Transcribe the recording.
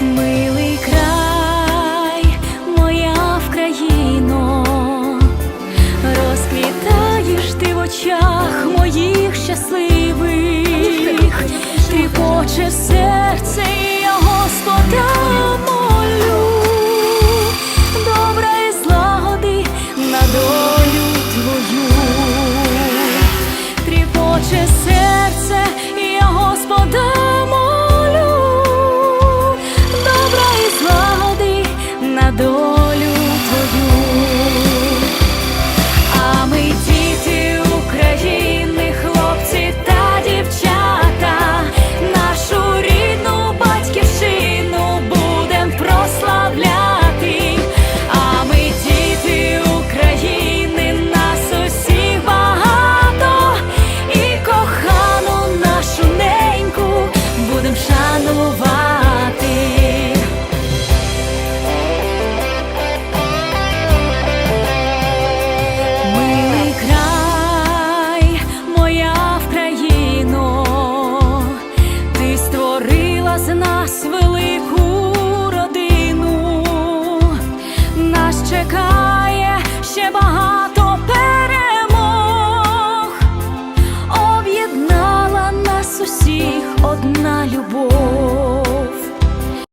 мы панувати. Милий край, моя Вкраїно, ти створила з нас велику родину, нас чекає ще багато.